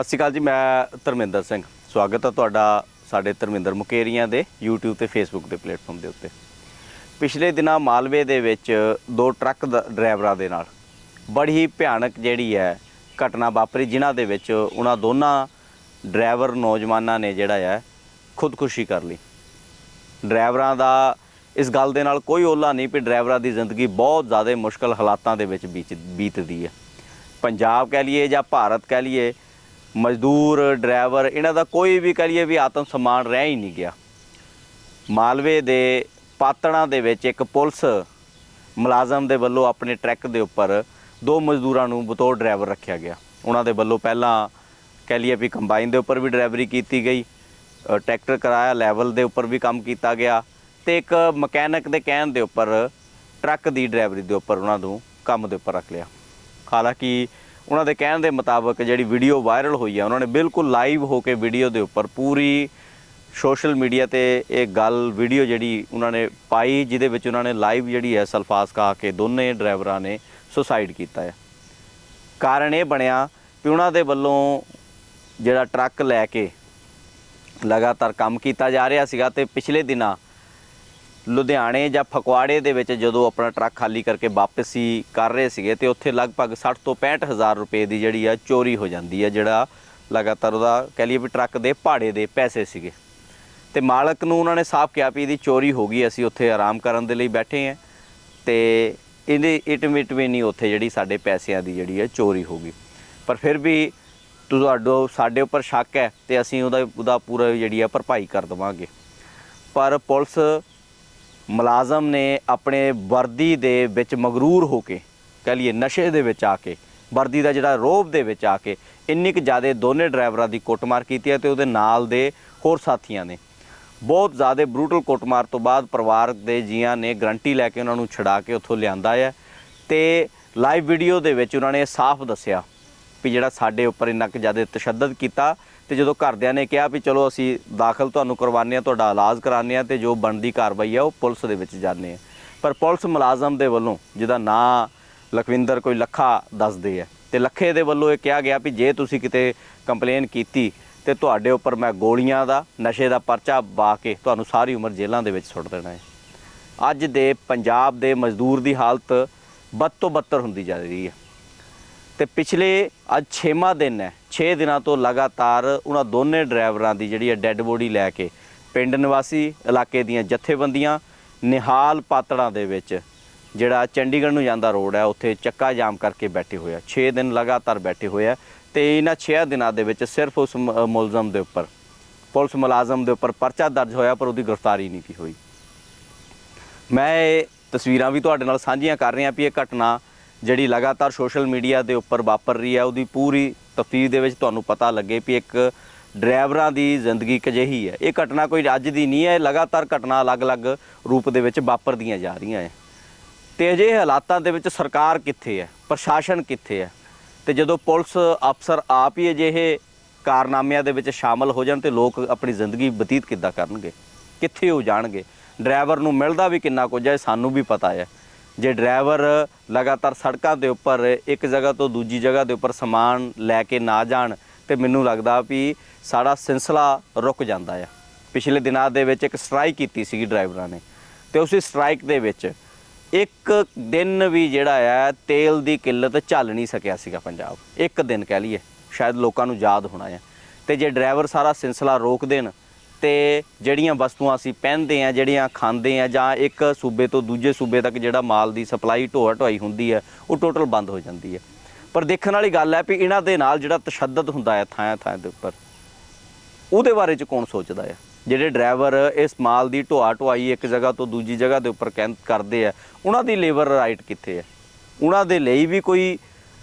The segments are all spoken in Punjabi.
ਸਤਿ ਸ਼੍ਰੀ ਅਕਾਲ ਜੀ, ਮੈਂ ਧਰਮਿੰਦਰ ਸਿੰਘ। ਸਵਾਗਤ ਹੈ ਤੁਹਾਡਾ ਸਾਡੇ ਧਰਮਿੰਦਰ ਮੁਕੇਰੀਆਂ ਦੇ YouTube ਤੇ Facebook ਦੇ ਪਲੇਟਫਾਰਮ ਦੇ ਉੱਤੇ। ਪਿਛਲੇ ਦਿਨਾਂ ਮਾਲਵੇ ਦੇ ਵਿੱਚ ਦੋ ਟਰੱਕ ਦ- ਡਰਾਈਵਰਾਂ ਦੇ ਨਾਲ ਬੜੀ ਹੀ ਭਿਆਨਕ ਜਿਹੜੀ ਹੈ ਘਟਨਾ ਵਾਪਰੀ, ਜਿਨ੍ਹਾਂ ਦੇ ਵਿੱਚ ਉਹਨਾਂ ਦੋਨਾਂ ਡਰਾਈਵਰ ਨੌਜਵਾਨਾਂ ਨੇ ਜਿਹੜਾ ਹੈ ਖੁਦਕੁਸ਼ੀ ਕਰ ਲਈ। ਡਰਾਈਵਰਾਂ ਦਾ ਇਸ ਗੱਲ ਦੇ ਨਾਲ ਕੋਈ ਓਲਾ ਨਹੀਂ ਵੀ ਡਰਾਈਵਰਾਂ ਦੀ ਜ਼ਿੰਦਗੀ ਬਹੁਤ ਜ਼ਿਆਦਾ ਮੁਸ਼ਕਲ ਹਾਲਾਤਾਂ ਦੇ ਵਿੱਚ ਬੀਤ- ਬੀਤਦੀ ਹੈ। ਪੰਜਾਬ ਕਹਿ ਲਈਏ ਜਾਂ ਭਾਰਤ ਕਹਿ ਲਈਏ ਮਜ਼ਦੂਰ, ਡਰਾਈਵਰ, ਇਹਨਾਂ ਦਾ ਕੋਈ ਵੀ ਕਹਿ ਲਈਏ ਵੀ ਆਤਮ ਸਮਾਨ ਰਹਿ ਹੀ ਨਹੀਂ ਗਿਆ। ਮਾਲਵੇ ਦੇ ਪਾਤੜਾਂ ਦੇ ਵਿੱਚ ਇੱਕ ਪੁਲਿਸ ਮੁਲਾਜ਼ਮ ਦੇ ਵੱਲੋਂ ਆਪਣੇ ਟਰੱਕ ਦੇ ਉੱਪਰ ਦੋ ਮਜ਼ਦੂਰਾਂ ਨੂੰ ਬਤੌਰ ਡਰਾਈਵਰ ਰੱਖਿਆ ਗਿਆ। ਉਹਨਾਂ ਦੇ ਵੱਲੋਂ ਪਹਿਲਾਂ ਕਹਿ ਲਈਏ ਵੀ ਕੰਬਾਈਨ ਦੇ ਉੱਪਰ ਵੀ ਡਰਾਈਵਰੀ ਕੀਤੀ ਗਈ ਟਰੈਕਟਰ ਕਰਾਇਆ ਲੈਵਲ ਦੇ ਉੱਪਰ ਵੀ ਕੰਮ ਕੀਤਾ ਗਿਆ ਤੇ ਇੱਕ ਮਕੈਨਿਕ ਦੇ ਕਹਿਣ ਦੇ ਉੱਪਰ ਟਰੱਕ ਦੀ ਡਰਾਈਵਰੀ ਦੇ ਉੱਪਰ ਉਹਨਾਂ ਨੂੰ ਕੰਮ ਦੇ ਉੱਪਰ ਰੱਖ ਲਿਆ। ਹਾਲਾਂਕਿ ਉਹਨਾਂ ਦੇ ਕਹਿਣ ਦੇ ਮੁਤਾਬਕ ਜਿਹੜੀ ਵੀਡੀਓ ਵਾਇਰਲ ਹੋਈ ਹੈ ਉਹਨਾਂ ਨੇ ਬਿਲਕੁਲ ਲਾਈਵ ਹੋ ਕੇ ਵੀਡੀਓ ਦੇ ਉੱਪਰ ਪੂਰੀ ਸੋਸ਼ਲ ਮੀਡੀਆ ਤੇ ਇਹ ਗੱਲ ਵੀਡੀਓ ਜਿਹੜੀ ਉਹਨਾਂ ਨੇ ਪਾਈ, ਜਿਹਦੇ ਵਿੱਚ ਉਹਨਾਂ ਨੇ ਲਾਈਵ ਜਿਹੜੀ ਹੈ ਸਲਫਾਸ ਕਹਾ ਕੇ ਦੋਨੇ ਡਰਾਈਵਰਾਂ ਨੇ ਸੁਸਾਈਡ ਕੀਤਾ ਹੈ। ਕਾਰਨ ਇਹ ਬਣਿਆ ਵੀ ਉਹਨਾਂ ਦੇ ਵੱਲੋਂ ਜਿਹੜਾ ਟਰੱਕ ਲੈ ਕੇ ਲਗਾਤਾਰ ਕੰਮ ਕੀਤਾ ਜਾ ਰਿਹਾ ਸੀਗਾ ਤੇ ਪਿਛਲੇ ਦਿਨਾਂ ਲੁਧਿਆਣੇ ਜਾਂ ਫਕਵਾੜੇ ਦੇ ਵਿੱਚ ਜਦੋਂ ਆਪਣਾ ਟਰੱਕ ਖਾਲੀ ਕਰਕੇ ਵਾਪਸੀ ਕਰ ਰਹੇ ਸੀਗੇ ਤੇ ਉੱਥੇ ਲਗਭਗ 60 ਤੋਂ 65 ਹਜ਼ਾਰ ਰੁਪਏ ਦੀ ਜਿਹੜੀ ਆ ਚੋਰੀ ਹੋ ਜਾਂਦੀ ਹੈ ਜਿਹੜਾ ਲਗਾਤਾਰ ਉਹਦਾ ਕਹਿ ਲਈਏ ਵੀ ਟਰੱਕ ਦੇ ਭਾੜੇ ਦੇ ਪੈਸੇ ਸੀਗੇ। ਤੇ ਮਾਲਕ ਨੂੰ ਉਹਨਾਂ ਨੇ ਸਾਫ਼ ਕਿਹਾ ਵੀ ਇਹਦੀ ਚੋਰੀ ਹੋ ਗਈ, ਅਸੀਂ ਉੱਥੇ ਆਰਾਮ ਕਰਨ ਦੇ ਲਈ ਬੈਠੇ ਆਂ ਤੇ ਇਹਦੇ ਇਟਮਿਟ ਵੀ ਨਹੀਂ ਉੱਥੇ ਜਿਹੜੀ ਸਾਡੇ ਪੈਸਿਆਂ ਦੀ ਜਿਹੜੀ ਹੈ ਚੋਰੀ ਹੋ ਗਈ। ਪਰ ਫਿਰ ਵੀ ਤੁਹਾਡੋ ਸਾਡੇ ਉੱਪਰ ਸ਼ੱਕ ਹੈ ਤੇ ਅਸੀਂ ਉਹਦਾ ਉਹਦਾ ਪੂਰਾ ਜਿਹੜੀ ਆ ਭਰਪਾਈ ਕਰ ਦੇਵਾਂਗੇ। ਪਰ ਪੁਲਿਸ ਮੁਲਾਜ਼ਮ ਨੇ ਆਪਣੇ ਵਰਦੀ ਦੇ ਵਿੱਚ ਮਗਰੂਰ ਹੋ ਕੇ, ਕਹ ਲਈਏ ਨਸ਼ੇ ਦੇ ਵਿੱਚ ਆ ਕੇ, ਵਰਦੀ ਦਾ ਜਿਹੜਾ ਰੋਬ ਦੇ ਵਿੱਚ ਆ ਕੇ ਇੰਨੀ ਕੁ ਜ਼ਿਆਦਾ ਦੋਨੇ ਡਰਾਈਵਰਾਂ ਦੀ ਕੁੱਟਮਾਰ ਕੀਤੀ ਹੈ ਤੇ ਉਹਦੇ ਨਾਲ ਦੇ ਹੋਰ ਸਾਥੀਆਂ ਨੇ। ਬਹੁਤ ਜ਼ਿਆਦਾ ਬਰੂਟਲ ਕੁੱਟਮਾਰ ਤੋਂ ਬਾਅਦ ਪਰਿਵਾਰ ਦੇ ਜੀਆਂ ਨੇ ਗਰੰਟੀ ਲੈ ਕੇ ਉਹਨਾਂ ਨੂੰ ਛਡਾ ਕੇ ਉੱਥੋਂ ਲਿਆਂਦਾ ਹੈ ਤੇ ਲਾਈਵ ਵੀਡੀਓ ਦੇ ਵਿੱਚ ਉਹਨਾਂ ਨੇ ਸਾਫ਼ ਦੱਸਿਆ ਵੀ ਜਿਹੜਾ ਸਾਡੇ ਉੱਪਰ ਇੰਨਾ ਕੁ ਜ਼ਿਆਦਾ ਤਸ਼ੱਦਦ ਕੀਤਾ ਤੇ ਜਦੋਂ ਘਰਦਿਆਂ ਨੇ ਕਿਹਾ ਵੀ ਚਲੋ ਅਸੀਂ ਦਾਖਲ ਤੁਹਾਨੂੰ ਕਰਵਾਉਂਦੇ ਆ ਤੁਹਾਡਾ ਇਲਾਜ ਕਰਾਉਂਦੇ ਆ ਤੇ ਜੋ ਬਣਦੀ ਕਾਰਵਾਈ ਆ ਉਹ ਪੁਲਿਸ ਦੇ ਵਿੱਚ ਜਾਂਦੇ ਆ। ਪਰ ਪੁਲਿਸ ਮੁਲਾਜ਼ਮ ਦੇ ਵੱਲੋਂ ਜਿਹਦਾ ਨਾਂ ਲਖਵਿੰਦਰ ਕੋਈ ਲੱਖਾ ਦੱਸਦੇ ਆ ਤੇ ਲੱਖੇ ਦੇ ਵੱਲੋਂ ਇਹ ਕਿਹਾ ਗਿਆ ਵੀ ਜੇ ਤੁਸੀਂ ਕਿਤੇ ਕੰਪਲੇਨ ਕੀਤੀ ਤੇ ਤੁਹਾਡੇ ਉੱਪਰ ਮੈਂ ਗੋਲੀਆਂ ਦਾ, ਨਸ਼ੇ ਦਾ ਪਰਚਾ ਪਾ ਕੇ ਤੁਹਾਨੂੰ ਸਾਰੀ ਉਮਰ ਜੇਲ੍ਹਾਂ ਦੇ ਵਿੱਚ ਸੁੱਟ ਦੇਣਾ ਹੈ। ਅੱਜ ਦੇ ਪੰਜਾਬ ਦੇ ਮਜ਼ਦੂਰ ਦੀ ਹਾਲਤ ਬਦ ਤੋਂ ਬੱਤਰ ਹੁੰਦੀ ਜਾ ਰਹੀ ਹੈ। ਤੇ ਪਿਛਲੇ ਅੱਜ 6ਵਾਂ ਦਿਨ ਹੈ। 6 ਦਿਨਾਂ ਤੋਂ ਲਗਾਤਾਰ ਉਹਨਾਂ ਦੋਨੇ ਡਰਾਈਵਰਾਂ ਦੀ ਜਿਹੜੀ ਹੈ ਡੈੱਡ ਬੋਡੀ ਲੈ ਕੇ ਪਿੰਡ ਨਿਵਾਸੀ ਇਲਾਕੇ ਦੀਆਂ ਜਥੇਬੰਦੀਆਂ ਨਿਹਾਲ ਪਾਤੜਾਂ ਦੇ ਵਿੱਚ ਜਿਹੜਾ ਚੰਡੀਗੜ੍ਹ ਨੂੰ ਜਾਂਦਾ ਰੋਡ ਹੈ, ਉੱਥੇ ਚੱਕਾ ਜਾਮ ਕਰਕੇ ਬੈਠੇ ਹੋਏ ਆ। 6 ਦਿਨ ਲਗਾਤਾਰ ਬੈਠੇ ਹੋਏ ਆ ਤੇ ਇਹਨਾਂ 6 ਦਿਨਾਂ ਦੇ ਵਿੱਚ ਸਿਰਫ ਉਸ ਮ- ਮੁਲਜ਼ਮ ਦੇ ਉੱਪਰ, ਪੁਲਿਸ ਮੁਲਾਜ਼ਮ ਦੇ ਉੱਪਰ ਪਰਚਾ ਦਰਜ ਹੋਇਆ, ਪਰ ਉਹਦੀ ਗ੍ਰਿਫਤਾਰੀ ਨਹੀਂ ਕੀ ਹੋਈ। ਮੈਂ ਇਹ ਤਸਵੀਰਾਂ ਵੀ ਤੁਹਾਡੇ ਨਾਲ ਸਾਂਝੀਆਂ ਕਰ ਰਿਹਾ ਵੀ ਇਹ ਘਟਨਾ ਜਿਹੜੀ ਲਗਾਤਾਰ ਸੋਸ਼ਲ ਮੀਡੀਆ ਦੇ ਉੱਪਰ ਵਾਪਰ ਰਹੀ ਹੈ, ਉਹਦੀ ਪੂਰੀ ਤਫਤੀਸ਼ ਦੇ ਵਿੱਚ ਤੁਹਾਨੂੰ ਪਤਾ ਲੱਗੇ ਵੀ ਇੱਕ ਡਰਾਈਵਰਾਂ ਦੀ ਜ਼ਿੰਦਗੀ ਕਜਿਹੀ ਹੈ। ਇਹ ਘਟਨਾ ਕੋਈ ਅੱਜ ਦੀ ਨਹੀਂ ਹੈ, ਇਹ ਲਗਾਤਾਰ ਘਟਨਾ ਅਲੱਗ-ਅਲੱਗ ਰੂਪ ਦੇ ਵਿੱਚ ਵਾਪਰਦੀਆਂ ਜਾ ਰਹੀਆਂ ਹੈ। ਤੇ ਅਜਿਹੇ ਹਾਲਾਤਾਂ ਦੇ ਵਿੱਚ ਸਰਕਾਰ ਕਿੱਥੇ ਹੈ? ਪ੍ਰਸ਼ਾਸਨ ਕਿੱਥੇ ਹੈ? ਤੇ ਜਦੋਂ ਪੁਲਿਸ ਅਫਸਰ ਆਪ ਹੀ ਅਜਿਹੇ ਕਾਰਨਾਮਿਆਂ ਦੇ ਵਿੱਚ ਸ਼ਾਮਲ ਹੋ ਜਾਣ ਤੇ ਲੋਕ ਆਪਣੀ ਜ਼ਿੰਦਗੀ ਬਤੀਤ ਕਿੱਦਾਂ ਕਰਨਗੇ? ਕਿੱਥੇ ਹੋ ਜਾਣਗੇ? ਡਰਾਈਵਰ ਨੂੰ ਮਿਲਦਾ ਵੀ ਕਿੰਨਾ ਕੁਝ ਹੈ, ਸਾਨੂੰ ਵੀ ਪਤਾ ਹੈ। ਜੇ ਡਰਾਈਵਰ ਲਗਾਤਾਰ ਸੜਕਾਂ ਦੇ ਉੱਪਰ, ਇੱਕ ਜਗ੍ਹਾ ਤੋਂ ਦੂਜੀ ਜਗ੍ਹਾ ਦੇ ਉੱਪਰ ਸਮਾਨ ਲੈ ਕੇ ਨਾ ਜਾਣ ਤੇ ਮੈਨੂੰ ਲੱਗਦਾ ਵੀ ਸਾਡਾ ਸਿਲਸਿਲਾ ਰੁਕ ਜਾਂਦਾ ਆ। ਪਿਛਲੇ ਦਿਨਾਂ ਦੇ ਵਿੱਚ ਇੱਕ ਸਟ੍ਰਾਈਕ ਕੀਤੀ ਸੀਗੀ ਡਰਾਈਵਰਾਂ ਨੇ ਤੇ ਉਸ ਸਟ੍ਰਾਈਕ ਦੇ ਵਿੱਚ ਇੱਕ ਦਿਨ ਵੀ ਜਿਹੜਾ ਆ, ਤੇਲ ਦੀ ਕਿੱਲਤ ਝੱਲ ਨਹੀਂ ਸਕਿਆ ਸੀਗਾ ਪੰਜਾਬ। ਇੱਕ ਦਿਨ ਕਹਿ ਲਈਏ, ਸ਼ਾਇਦ ਲੋਕਾਂ ਨੂੰ ਯਾਦ ਹੋਣਾ ਆ। ਤੇ ਜੇ ਡਰਾਈਵਰ ਸਾਰਾ ਸਿਲਸਿਲਾ ਰੋਕ ਦੇਣ ਤੇ ਜਿਹੜੀਆਂ ਵਸਤੂਆਂ ਅਸੀਂ ਪਹਿਨਦੇ ਆ ਜਿਹੜੀਆਂ ਖਾਂਦੇ ਆ ਜਾਂ ਇੱਕ ਸੂਬੇ ਤੋਂ ਦੂਜੇ ਸੂਬੇ ਤੱਕ ਜਿਹੜਾ ਮਾਲ ਦੀ ਸਪਲਾਈ ਢੋਆ ਢੋਆਈ ਹੁੰਦੀ ਹੈ, ਉਹ ਟੋਟਲ ਬੰਦ ਹੋ ਜਾਂਦੀ ਹੈ। ਪਰ ਦੇਖਣ ਵਾਲੀ ਗੱਲ ਹੈ ਵੀ ਇਹਨਾਂ ਦੇ ਨਾਲ ਜਿਹੜਾ ਤਸ਼ੱਦਦ ਹੁੰਦਾ ਹੈ ਥਾਂ ਥਾਂ ਦੇ ਉੱਪਰ, ਉਹਦੇ ਬਾਰੇ ਚ ਕੌਣ ਸੋਚਦਾ ਹੈ? ਜਿਹੜੇ ਡਰਾਈਵਰ ਇਸ ਮਾਲ ਦੀ ਢੋਆ ਢੋਆਈ ਇੱਕ ਜਗ੍ਹਾ ਤੋਂ ਦੂਜੀ ਜਗ੍ਹਾ ਦੇ ਉੱਪਰ ਕੈਂਪ ਕਰਦੇ ਆ, ਉਹਨਾਂ ਦੀ ਲੇਬਰ ਰਾਈਟ ਕਿੱਥੇ ਹੈ? ਉਹਨਾਂ ਦੇ ਲਈ ਵੀ ਕੋਈ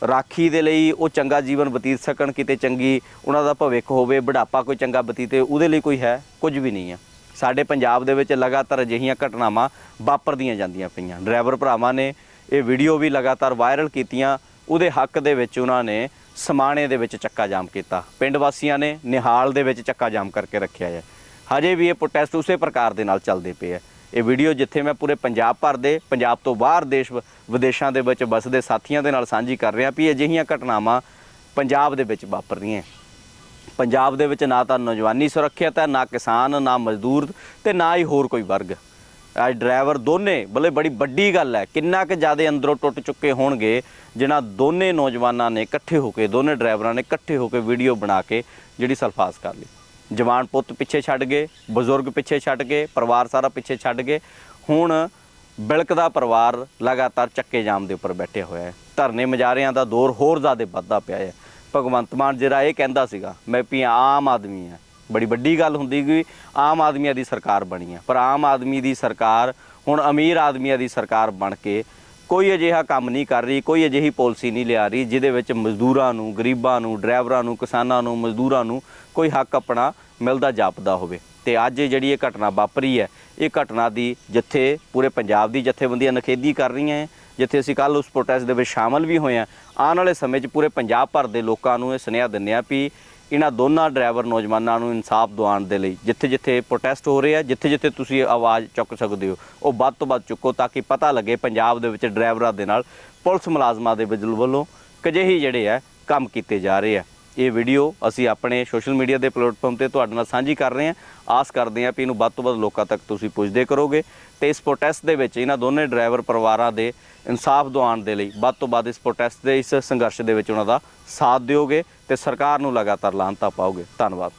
ਰਾਖੀ ਦੇ ਲਈ ਉਹ ਚੰਗਾ ਜੀਵਨ ਬਤੀਤ ਸਕਣ, ਕਿਤੇ ਚੰਗੀ ਉਹਨਾਂ ਦਾ ਭਵਿੱਖ ਹੋਵੇ, ਬੁਢਾਪਾ ਕੋਈ ਚੰਗਾ ਬਤੀਤੇ ਉਹਦੇ ਲਈ ਕੋਈ ਹੈ, ਕੁਝ ਵੀ ਨਹੀਂ ਹੈ ਸਾਡੇ ਪੰਜਾਬ ਦੇ ਵਿੱਚ ਲਗਾਤਾਰ ਅਜਿਹੀਆਂ ਘਟਨਾਵਾਂ ਵਾਪਰਦੀਆਂ ਜਾਂਦੀਆਂ ਪਈਆਂ। ਡਰਾਈਵਰ ਭਰਾਵਾਂ ਨੇ ਇਹ ਵੀਡੀਓ ਵੀ ਲਗਾਤਾਰ ਵਾਇਰਲ ਕੀਤੀਆਂ। ਉਹਦੇ ਹੱਕ ਦੇ ਵਿੱਚ ਉਹਨਾਂ ਨੇ ਸਮਾਣੇ ਦੇ ਵਿੱਚ ਚੱਕਾ ਜਾਮ ਕੀਤਾ। ਪਿੰਡ ਵਾਸੀਆਂ ਨੇ ਨਿਹਾਲ ਦੇ ਵਿੱਚ ਚੱਕਾ ਜਾਮ ਕਰਕੇ ਰੱਖਿਆ ਹੈ। ਹਜੇ ਵੀ ਇਹ ਪ੍ਰੋਟੈਸਟ ਉਸੇ ਪ੍ਰਕਾਰ ਦੇ ਨਾਲ ਚੱਲਦੇ ਪਏ ਆ ਇਹ ਵੀਡੀਓ ਜਿੱਥੇ ਮੈਂ ਪੂਰੇ ਪੰਜਾਬ ਭਰ ਦੇ, ਪੰਜਾਬ ਤੋਂ ਬਾਹਰ ਦੇਸ਼ ਵ- ਵਿਦੇਸ਼ਾਂ ਦੇ ਵਿੱਚ ਵਸਦੇ ਸਾਥੀਆਂ ਦੇ ਨਾਲ ਸਾਂਝੀ ਕਰ ਰਿਹਾ ਵੀ ਅਜਿਹੀਆਂ ਘਟਨਾਵਾਂ ਪੰਜਾਬ ਦੇ ਵਿੱਚ ਵਾਪਰ ਰਹੀਆਂ ਪੰਜਾਬ ਦੇ ਵਿੱਚ ਨਾ ਤਾਂ ਨੌਜਵਾਨੀ ਸੁਰੱਖਿਅਤ ਹੈ, ਨਾ ਕਿਸਾਨ, ਨਾ ਮਜ਼ਦੂਰ ਤੇ ਨਾ ਹੀ ਹੋਰ ਕੋਈ ਵਰਗ। ਅੱਜ ਡਰਾਈਵਰ ਦੋਨੇ, ਬਲੇ ਬੜੀ ਵੱਡੀ ਗੱਲ ਹੈ, ਕਿੰਨਾ ਕੁ ਜ਼ਿਆਦਾ ਅੰਦਰੋਂ ਟੁੱਟ ਚੁੱਕੇ ਹੋਣਗੇ, ਜਿਨ੍ਹਾਂ ਦੋਨੇ ਨੌਜਵਾਨਾਂ ਨੇ ਇਕੱਠੇ ਹੋ ਕੇ, ਦੋਨੇ ਡਰਾਈਵਰਾਂ ਨੇ ਇਕੱਠੇ ਹੋ ਕੇ ਵੀਡੀਓ ਬਣਾ ਕੇ ਜਿਹੜੀ ਸਲਫਾਸ ਕਰ ਲਈ। ਜਵਾਨ ਪੁੱਤ ਪਿੱਛੇ ਛੱਡ ਗਏ, ਬਜ਼ੁਰਗ ਪਿੱਛੇ ਛੱਡ ਗਏ, ਪਰਿਵਾਰ ਸਾਰਾ ਪਿੱਛੇ ਛੱਡ ਗਏ। ਹੁਣ ਬਿਲਕਦਾ ਪਰਿਵਾਰ ਲਗਾਤਾਰ ਚੱਕੇ ਜਾਮ ਦੇ ਉੱਪਰ ਬੈਠਿਆ ਹੋਇਆ ਹੈ। ਧਰਨੇ ਮਜਾਰਿਆਂ ਦਾ ਦੌਰ ਹੋਰ ਜ਼ਿਆਦਾ ਵੱਧਦਾ ਪਿਆ ਹੈ। ਭਗਵੰਤ ਮਾਨ ਜਿਹੜਾ ਇਹ ਕਹਿੰਦਾ ਸੀਗਾ, ਮੈਂ ਵੀ ਆਮ ਆਦਮੀ ਆ ਬੜੀ ਵੱਡੀ ਗੱਲ ਹੁੰਦੀ ਕਿ ਆਮ ਆਦਮੀਆਂ ਦੀ ਸਰਕਾਰ ਬਣੀ ਹੈ। ਪਰ ਆਮ ਆਦਮੀ ਦੀ ਸਰਕਾਰ, ਹੁਣ ਅਮੀਰ ਆਦਮੀਆਂ ਦੀ ਸਰਕਾਰ ਬਣ ਕੇ ਕੋਈ ਅਜਿਹਾ ਕੰਮ ਨਹੀਂ ਕਰ ਰਹੀ, ਕੋਈ ਅਜਿਹੀ ਪਾਲਿਸੀ ਨਹੀਂ ਲਿਆ ਰਹੀ, ਜਿਹਦੇ ਵਿੱਚ ਮਜ਼ਦੂਰਾਂ ਨੂੰ, ਗਰੀਬਾਂ ਨੂੰ, ਡਰਾਈਵਰਾਂ ਨੂੰ, ਕਿਸਾਨਾਂ ਨੂੰ, ਮਜ਼ਦੂਰਾਂ ਨੂੰ ਕੋਈ ਹੱਕ ਆਪਣਾ ਮਿਲਦਾ ਜਾਪਦਾ ਹੋਵੇ। ਤੇ ਅੱਜ ਜਿਹੜੀ ਇਹ ਘਟਨਾ ਵਾਪਰੀ ਹੈ, ਇਹ ਘਟਨਾ ਦੀ ਜਿੱਥੇ ਪੂਰੇ ਪੰਜਾਬ ਦੀ ਜਥੇਬੰਦੀਆਂ ਨਖੇਦੀ ਕਰ ਰਹੀਆਂ ਹੈ, ਜਿੱਥੇ ਅਸੀਂ ਕੱਲ ਉਸ ਪ੍ਰੋਟੈਸਟ ਦੇ ਵਿੱਚ ਸ਼ਾਮਲ ਵੀ ਹੋਏ ਹਾਂ, ਆਉਣ ਵਾਲੇ ਸਮੇਂ 'ਚ ਪੂਰੇ ਪੰਜਾਬ ਭਰ ਦੇ ਲੋਕਾਂ ਨੂੰ ਇਹ ਸੁਨੇਹਾ ਦਿੰਦੇ ਆ ਵੀ ਇਹਨਾਂ ਦੋਨਾਂ ਡਰਾਈਵਰ ਨੌਜਵਾਨਾਂ ਨੂੰ ਇਨਸਾਫ ਦਿਵਾਉਣ ਦੇ ਲਈ ਜਿੱਥੇ ਜਿੱਥੇ ਪ੍ਰੋਟੈਸਟ ਹੋ ਰਹੇ ਆ ਜਿੱਥੇ ਜਿੱਥੇ ਤੁਸੀਂ ਆਵਾਜ਼ ਚੁੱਕ ਸਕਦੇ ਹੋ, ਉਹ ਵੱਧ ਤੋਂ ਵੱਧ ਚੁੱਕੋ ਤਾਂ ਕਿ ਪਤਾ ਲੱਗੇ ਪੰਜਾਬ ਦੇ ਵਿੱਚ ਡਰਾਈਵਰਾਂ ਦੇ ਨਾਲ ਪੁਲਿਸ ਮੁਲਾਜ਼ਮਾਂ ਦੇ ਵਜਲ ਵੱਲੋਂ ਕਜਿਹੀ ਜਿਹੜੇ ਆ ਕੰਮ ਕੀਤੇ ਜਾ ਰਹੇ ਆ। ਇਹ ਵੀਡੀਓ ਅਸੀਂ ਆਪਣੇ ਸੋਸ਼ਲ ਮੀਡੀਆ ਦੇ ਪਲੇਟਫਾਰਮ ਤੇ ਤੁਹਾਡੇ ਨਾਲ ਸਾਂਝੀ ਕਰ ਰਹੇ ਹਾਂ ਆਸ ਕਰਦੇ ਹਾਂ ਕਿ ਇਹਨੂੰ ਵੱਧ ਤੋਂ ਵੱਧ ਲੋਕਾਂ ਤੱਕ ਤੁਸੀਂ ਪੁੱਜਦੇ ਕਰੋਗੇ ਤੇ ਇਸ ਪ੍ਰੋਟੈਸਟ ਦੇ ਵਿੱਚ ਇਹਨਾਂ ਦੋਨੇ ਡਰਾਈਵਰ ਪਰਿਵਾਰਾਂ ਦੇ ਇਨਸਾਫ ਦਿਵਾਉਣ ਦੇ ਲਈ ਵੱਧ ਤੋਂ ਵੱਧ ਇਸ ਪ੍ਰੋਟੈਸਟ ਦੇ, ਇਸ ਸੰਘਰਸ਼ ਦੇ ਵਿੱਚ ਉਹਨਾਂ ਦਾ ਸਾਥ ਦਿਓਗੇ। ਤੇ ਸਰਕਾਰ ਨੂੰ ਲਗਾਤਾਰ ਲਾਹਨਤਾ ਪਾਓਗੇ। ਧੰਨਵਾਦ।